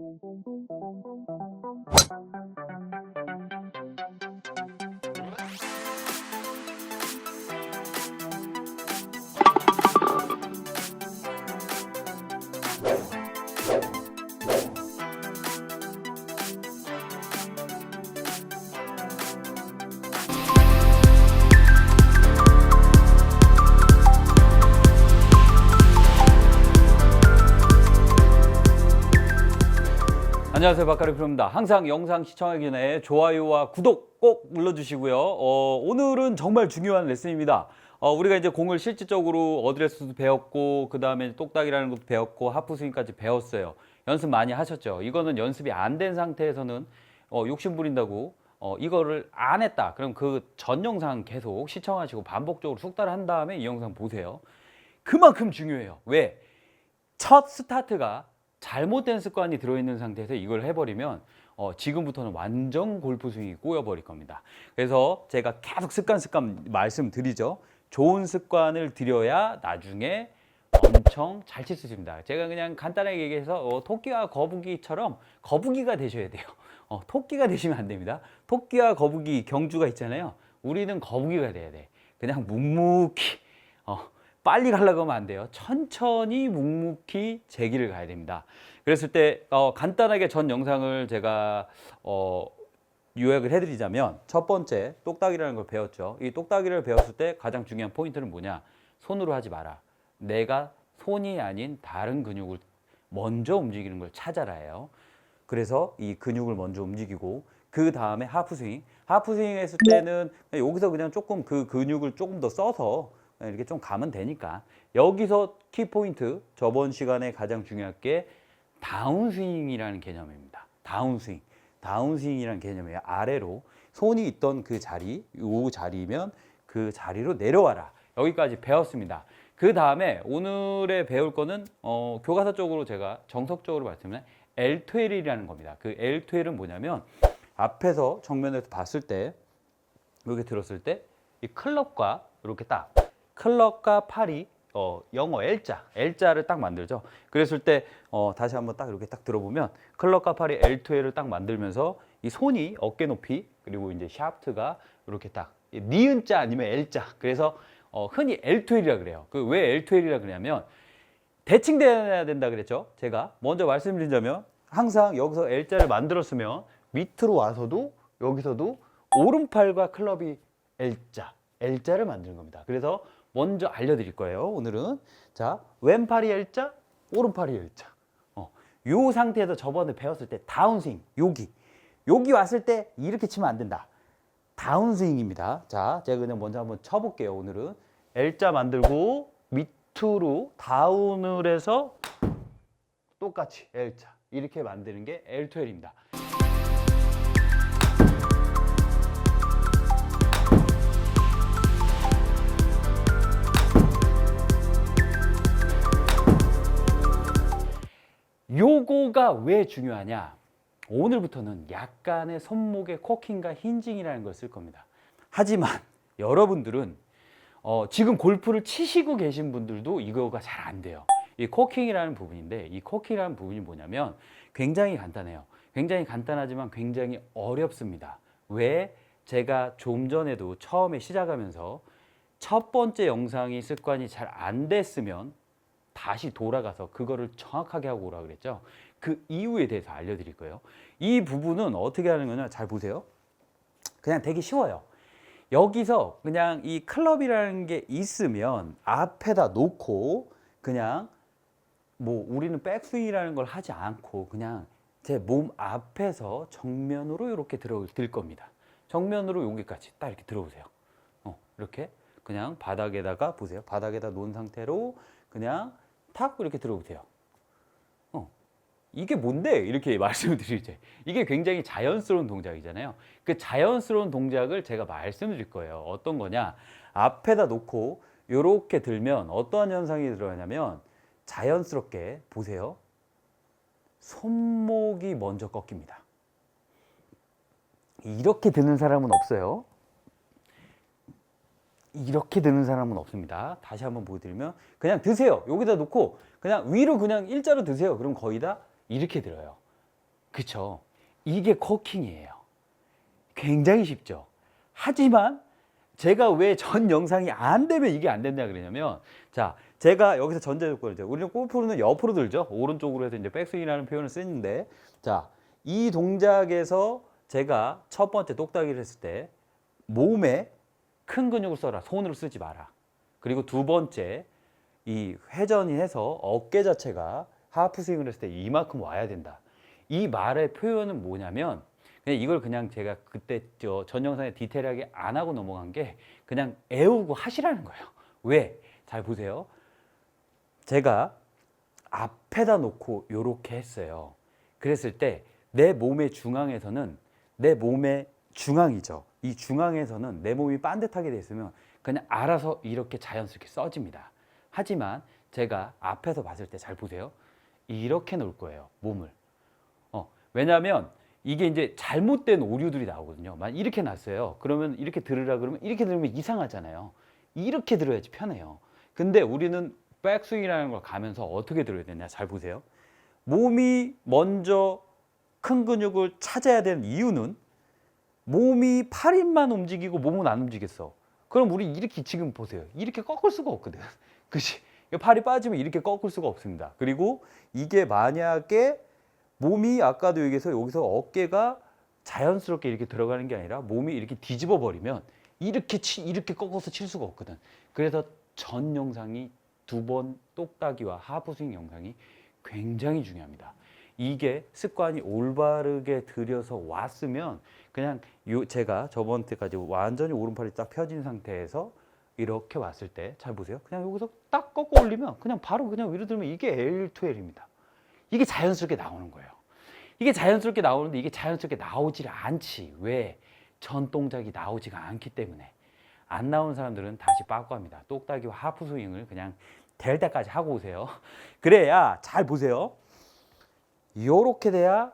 you. 안녕하세요 박가리 프로입니다. 항상 영상 시청하기 전에 좋아요와 구독 꼭 눌러주시고요. 어, 오늘은 정말 중요한 레슨입니다. 어, 우리가 이제 공을 실질적으로 어드레스도 배웠고 그 다음에 똑딱이라는 것도 배웠고 하프 스윙까지 배웠어요. 연습 많이 하셨죠. 이거는 연습이 안 된 상태에서는 어, 욕심 부린다고 어, 이거를 안 했다. 그럼 그 전 영상 계속 시청하시고 반복적으로 숙달을 한 다음에 이 영상 보세요. 그만큼 중요해요. 왜? 첫 스타트가 잘못된 습관이 들어있는 상태에서 이걸 해버리면 어, 지금부터는 완전 골프 스윙이 꼬여버릴 겁니다. 그래서 제가 계속 습관 습관 말씀드리죠. 좋은 습관을 들여야 나중에 엄청 잘 칠 수 있습니다. 제가 그냥 간단하게 얘기해서 어, 토끼와 거북이처럼 거북이가 되셔야 돼요. 어, 토끼가 되시면 안 됩니다. 토끼와 거북이 경주가 있잖아요. 우리는 거북이가 돼야 돼. 그냥 묵묵히 어, 빨리 가려고 하면 안 돼요. 천천히 묵묵히 제 길을 가야 됩니다. 그랬을 때 어, 간단하게 전 영상을 제가 어, 요약을 해드리자면 첫 번째 똑딱이라는 걸 배웠죠. 이 똑딱이를 배웠을 때 가장 중요한 포인트는 뭐냐? 손으로 하지 마라. 내가 손이 아닌 다른 근육을 먼저 움직이는 걸 찾아라예요. 그래서 이 근육을 먼저 움직이고 그 다음에 하프 스윙. 하프 스윙 했을 때는 여기서 그냥 조금 그 근육을 조금 더 써서 이렇게 좀 가면 되니까 여기서 키 포인트 저번 시간에 가장 중요한 게 다운 스윙이라는 개념입니다. 다운 스윙. 다운 스윙이라는 개념이에요. 아래로 손이 있던 그 자리, 요 자리면 그 자리로 내려와라. 여기까지 배웠습니다. 그 다음에 오늘의 배울 거는 어, 교과서 쪽으로 제가 정석적으로 말씀드리면 L12이라는 겁니다. 그 L12는 뭐냐면 앞에서 정면에서 봤을 때 이렇게 들었을 때 이 클럽과 이렇게 딱 클럽과 팔이 어, 영어 L자, L자를 딱 만들죠. 그랬을 때 어, 다시 한번 딱 이렇게 딱 들어보면 클럽과 팔이 L2L을 딱 만들면서 이 손이 어깨 높이 그리고 이제 샤프트가 이렇게 딱 니은자 아니면 L자. 그래서 어, 흔히 L2L이라 그래요. 그 왜 L2L이라 그러냐면 대칭돼야 된다 그랬죠. 제가 먼저 말씀드리자면 항상 여기서 L자를 만들었으면 밑으로 와서도 여기서도 오른팔과 클럽이 L자, L자를 만드는 겁니다. 그래서 먼저 알려드릴 거예요. 오늘은 자 왼팔이 L자, 오른팔이 L자. 어, 요 상태에서 저번에 배웠을 때 다운스윙 여기 여기 왔을 때 이렇게 치면 안 된다. 다운스윙입니다. 자, 제가 그냥 먼저 한번 쳐볼게요. 오늘은 L자 만들고 밑으로 다운을 해서 똑같이 L자 이렇게 만드는 게 L2L입니다. 요거가 왜 중요하냐? 오늘부터는 약간의 손목의 코킹과 힌징이라는 걸 쓸 겁니다. 하지만 여러분들은 어, 지금 골프를 치시고 계신 분들도 이거가 잘 안 돼요. 이 코킹이라는 부분인데 이 코킹이라는 부분이 뭐냐면 굉장히 간단해요. 굉장히 간단하지만 굉장히 어렵습니다. 왜? 제가 좀 전에도 처음에 시작하면서 첫 번째 영상이 습관이 잘 안 됐으면 다시 돌아가서 그거를 정확하게 하고 오라 그랬죠. 그 이유에 대해서 알려드릴 거예요. 이 부분은 어떻게 하는 거냐? 잘 보세요. 그냥 되게 쉬워요. 여기서 그냥 이 클럽이라는 게 있으면 앞에다 놓고 그냥 뭐 우리는 백스윙이라는 걸 하지 않고 그냥 제 몸 앞에서 정면으로 이렇게 들어들 겁니다. 정면으로 여기까지 딱 이렇게 들어오세요. 어, 이렇게 그냥 바닥에다가 보세요. 바닥에다 놓은 상태로 그냥 탁 이렇게 들어오세요. 어, 이게 뭔데? 이렇게 말씀을 드리죠. 이게 굉장히 자연스러운 동작이잖아요. 그 자연스러운 동작을 제가 말씀드릴 거예요. 어떤 거냐? 앞에다 놓고 이렇게 들면 어떠한 현상이 들어가냐면 자연스럽게 보세요. 손목이 먼저 꺾입니다. 이렇게 드는 사람은 없어요. 이렇게 드는 사람은 없습니다. 다시 한번 보여드리면 그냥 드세요. 여기다 놓고 그냥 위로 그냥 일자로 드세요. 그럼 거의 다 이렇게 들어요. 그쵸? 이게 코킹이에요. 굉장히 쉽죠. 하지만 제가 왜 전 영상이 안 되면 이게 안 된다 그러냐면 자 제가 여기서 전제 조건을 죠 우리는 골프는 옆으로 들죠 오른쪽으로 해서 이제 백스윙이라는 표현을 쓰는데 자 이 동작에서 제가 첫 번째 똑딱이를 했을 때 몸에 큰 근육을 써라 손으로 쓰지 마라 그리고 두 번째 이 회전이 해서 어깨 자체가 하프 스윙을 했을 때 이만큼 와야 된다 이 말의 표현은 뭐냐면 그냥 이걸 그냥 제가 그때 저전 영상에 디테일하게 안 하고 넘어간 게 그냥 애우고 하시라는 거예요. 왜? 잘 보세요. 제가 앞에다 놓고 요렇게 했어요. 그랬을 때 내 몸의 중앙에서는 내 몸의 중앙이죠. 이 중앙에서는 내 몸이 반듯하게 돼 있으면 그냥 알아서 이렇게 자연스럽게 써집니다. 하지만 제가 앞에서 봤을 때 잘 보세요. 이렇게 놓을 거예요. 몸을. 어, 왜냐하면 이게 이제 잘못된 오류들이 나오거든요. 만 이렇게 놨어요. 그러면 이렇게 들으라 그러면 이렇게 들으면 이상하잖아요. 이렇게 들어야지 편해요. 근데 우리는 백스윙이라는 걸 가면서 어떻게 들어야 되냐? 잘 보세요. 몸이 먼저 큰 근육을 찾아야 되는 이유는 몸이 팔힘만 움직이고 몸은 안 움직였어. 그럼 우리 이렇게 지금 보세요. 이렇게 꺾을 수가 없거든. 그치? 팔이 빠지면 이렇게 꺾을 수가 없습니다. 그리고 이게 만약에 몸이 아까도 얘기해서 여기서 어깨가 자연스럽게 이렇게 들어가는 게 아니라 몸이 이렇게 뒤집어 버리면 이렇게 치, 이렇게 꺾어서 칠 수가 없거든. 그래서 전 영상이 두 번 똑딱이와 하프 스윙 영상이 굉장히 중요합니다. 이게 습관이 올바르게 들여서 왔으면 그냥 요 제가 저번 때까지 완전히 오른팔이 딱 펴진 상태에서 이렇게 왔을 때 잘 보세요. 그냥 여기서 딱 꺾어 올리면 그냥 바로 그냥 위로 들면 이게 L2L입니다. 이게 자연스럽게 나오는 거예요. 이게 자연스럽게 나오는데 이게 자연스럽게 나오질 않지. 왜? 전 동작이 나오지가 않기 때문에. 안 나오는 사람들은 다시 빠꾸 합니다. 똑딱이와 하프 스윙을 그냥 될 때까지 하고 오세요. 그래야 잘 보세요. 요렇게 돼야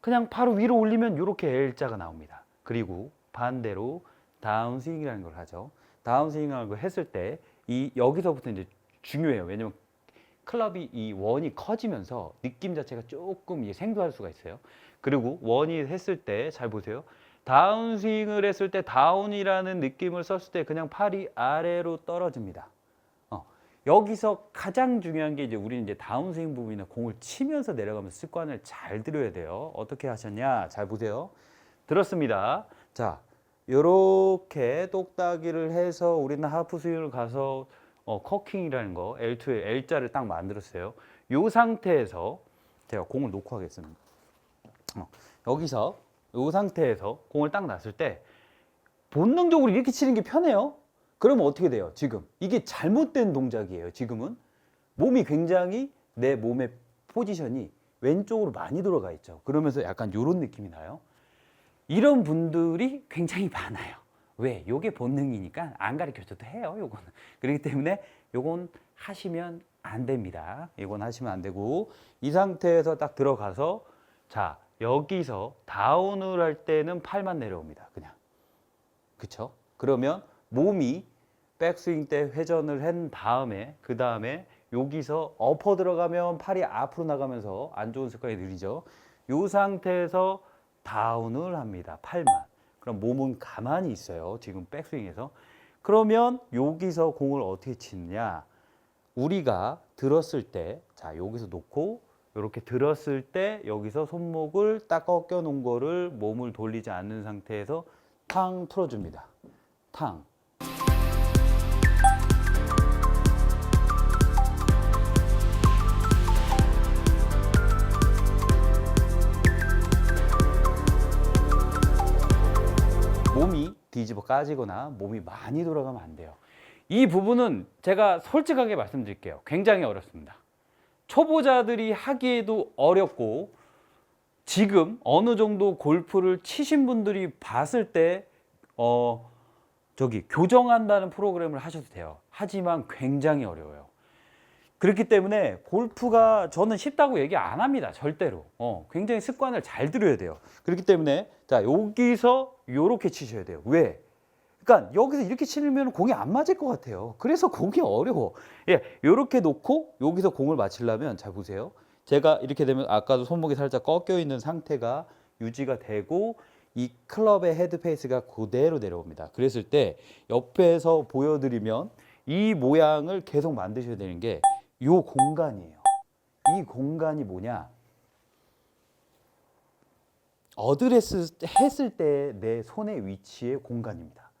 그냥 바로 위로 올리면 요렇게 L자가 나옵니다. 그리고 반대로 다운스윙이라는 걸 하죠. 다운스윙이라는 걸 했을 때 이 여기서부터 이제 중요해요. 왜냐면 클럽이 이 원이 커지면서 느낌 자체가 조금 이게 생소할 수가 있어요. 그리고 원이 했을 때 잘 보세요. 다운스윙을 했을 때 다운이라는 느낌을 썼을 때 그냥 팔이 아래로 떨어집니다. 어, 여기서 가장 중요한 게 이제 우리는 이제 다운스윙 부분이나 공을 치면서 내려가면서 습관을 잘 들여야 돼요. 어떻게 하셨냐? 잘 보세요. 들었습니다. 자, 요렇게 똑딱이를 해서 우리는 하프 스윙을 가서 어, 커킹이라는 거 L2에 L자를 딱 만들었어요. 요 상태에서 제가 공을 놓고 하겠습니다. 어, 여기서 요 상태에서 공을 딱 놨을 때 본능적으로 이렇게 치는 게 편해요. 그러면 어떻게 돼요? 지금 이게 잘못된 동작이에요. 지금은 몸이 굉장히 내 몸의 포지션이 왼쪽으로 많이 돌아가 있죠. 그러면서 약간 요런 느낌이 나요. 이런 분들이 굉장히 많아요. 왜? 요게 본능이니까 안 가르쳐 줘도 해요, 요거는. 그렇기 때문에 요건 하시면 안 됩니다. 이건 하시면 안 되고 이 상태에서 딱 들어가서 자, 여기서 다운을 할 때는 팔만 내려옵니다. 그냥. 그쵸? 그러면 몸이 백스윙 때 회전을 한 다음에 그 다음에 여기서 어퍼 들어가면 팔이 앞으로 나가면서 안 좋은 습관이 느리죠. 요 상태에서 다운을 합니다. 팔만. 그럼 몸은 가만히 있어요. 지금 백스윙에서. 그러면 여기서 공을 어떻게 치느냐? 우리가 들었을 때, 자, 여기서 놓고 이렇게 들었을 때 여기서 손목을 딱 꺾여 놓은 거를 몸을 돌리지 않는 상태에서 탕 풀어줍니다. 탕. 뒤집어 까지거나 몸이 많이 돌아가면 안 돼요. 이 부분은 제가 솔직하게 말씀드릴게요. 굉장히 어렵습니다. 초보자들이 하기에도 어렵고 지금 어느 정도 골프를 치신 분들이 봤을 때 어, 저기 교정한다는 프로그램을 하셔도 돼요. 하지만 굉장히 어려워요. 그렇기 때문에 골프가 저는 쉽다고 얘기 안 합니다. 절대로. 어, 굉장히 습관을 잘 들여야 돼요. 그렇기 때문에 자, 여기서 요렇게 치셔야 돼요. 왜? 그러니까 여기서 이렇게 치면 공이 안 맞을 것 같아요. 그래서 공이 어려워. 예, 요렇게 놓고 여기서 공을 맞추려면 잘 보세요. 제가 이렇게 되면 아까도 손목이 살짝 꺾여 있는 상태가 유지가 되고 이 클럽의 헤드 페이스가 그대로 내려옵니다. 그랬을 때 옆에서 보여드리면 이 모양을 계속 만드셔야 되는 게 이 공간이에요. 이 공간이 뭐냐? 어드레스 했을 때 내 손의 위치의 공간입니다.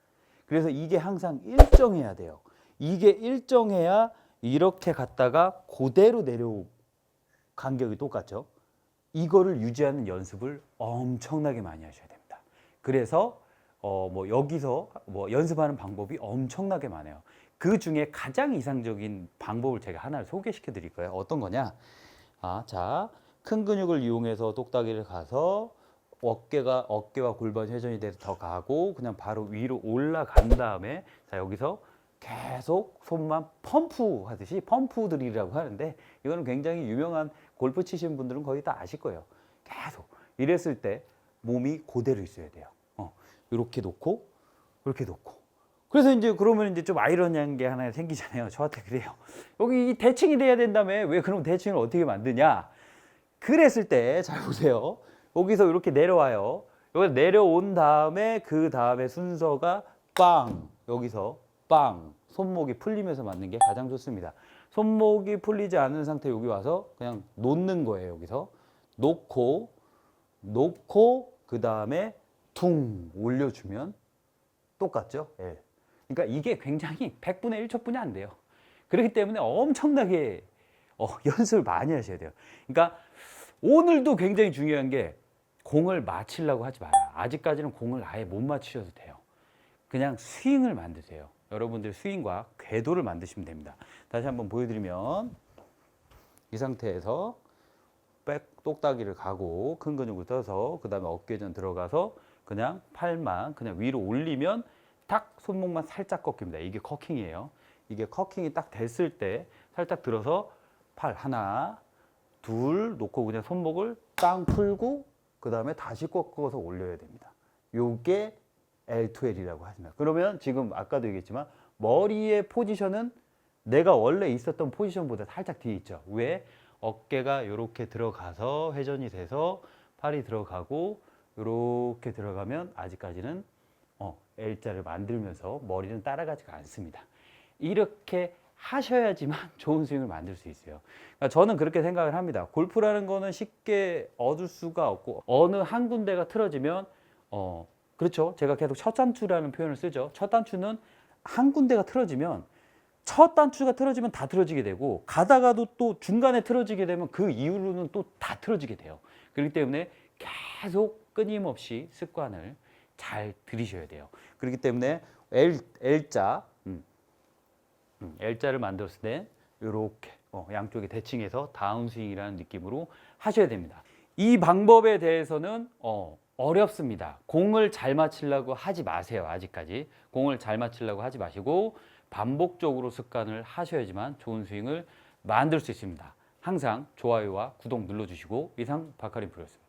그래서 이게 항상 일정해야 돼요. 이게 일정해야 이렇게 갔다가 그대로 내려오 간격이 똑같죠. 이거를 유지하는 연습을 엄청나게 많이 하셔야 됩니다. 그래서 어 뭐 여기서 뭐 연습하는 방법이 엄청나게 많아요. 그 중에 가장 이상적인 방법을 제가 하나를 소개시켜 드릴 거예요. 어떤 거냐? 아, 자, 큰 근육을 이용해서 똑딱이를 가서 어깨가 어깨와 골반 회전이 돼서 더 가고 그냥 바로 위로 올라간 다음에 자 여기서 계속 손만 펌프 하듯이 펌프 드릴이라고 하는데 이거는 굉장히 유명한 골프 치시는 분들은 거의 다 아실 거예요. 계속 이랬을 때 몸이 그대로 있어야 돼요. 어, 이렇게 놓고 이렇게 놓고 그래서 이제 그러면 이제 좀 아이러니한 게 하나 생기잖아요. 저한테 그래요. 여기 이 대칭이 돼야 된다며 왜 그럼 대칭을 어떻게 만드냐? 그랬을 때 잘 보세요. 여기서 이렇게 내려와요. 여기 내려온 다음에 그 다음에 순서가 빵 여기서 빵 손목이 풀리면서 맞는 게 가장 좋습니다. 손목이 풀리지 않은 상태 여기 와서 그냥 놓는 거예요. 여기서 놓고 놓고 그 다음에 퉁 올려주면 똑같죠? 예. 그러니까 이게 굉장히 100분의 1초뿐이 안 돼요. 그렇기 때문에 엄청나게 어, 연습을 많이 하셔야 돼요. 그러니까 오늘도 굉장히 중요한 게 공을 맞히려고 하지 마요. 아직까지는 공을 아예 못 맞추셔도 돼요. 그냥 스윙을 만드세요. 여러분들 스윙과 궤도를 만드시면 됩니다. 다시 한번 보여드리면 이 상태에서 백 똑딱이를 가고 큰 근육을 떠서 그 다음에 어깨전 들어가서 그냥 팔만 그냥 위로 올리면 딱 손목만 살짝 꺾입니다. 이게 커킹이에요. 이게 커킹이 딱 됐을 때 살짝 들어서 팔 하나 둘 놓고 그냥 손목을 땅 풀고 그 다음에 다시 꺾어서 올려야 됩니다. 요게 L2L이라고 하십니다. 그러면 지금 아까도 얘기했지만 머리의 포지션은 내가 원래 있었던 포지션보다 살짝 뒤에 있죠. 왜? 어깨가 이렇게 들어가서 회전이 돼서 팔이 들어가고 이렇게 들어가면 아직까지는 어, L자를 만들면서 머리는 따라가지가 않습니다. 이렇게 하셔야지만 좋은 스윙을 만들 수 있어요. 그러니까 저는 그렇게 생각을 합니다. 골프라는 거는 쉽게 얻을 수가 없고 어느 한 군데가 틀어지면 어 그렇죠. 제가 계속 첫 단추라는 표현을 쓰죠. 첫 단추는 한 군데가 틀어지면 첫 단추가 틀어지면 다 틀어지게 되고 가다가도 또 중간에 틀어지게 되면 그 이후로는 또 다 틀어지게 돼요. 그렇기 때문에 계속 끊임없이 습관을 잘 들이셔야 돼요. 그렇기 때문에 L, L자 음, 음, L자를 만들었을 때 이렇게 어, 양쪽에 대칭해서 다운스윙이라는 느낌으로 하셔야 됩니다. 이 방법에 대해서는 어, 어렵습니다. 공을 잘 맞추려고 하지 마세요. 아직까지 공을 잘 맞추려고 하지 마시고 반복적으로 습관을 하셔야지만 좋은 스윙을 만들 수 있습니다. 항상 좋아요와 구독 눌러주시고 이상 바카린 프로였습니다.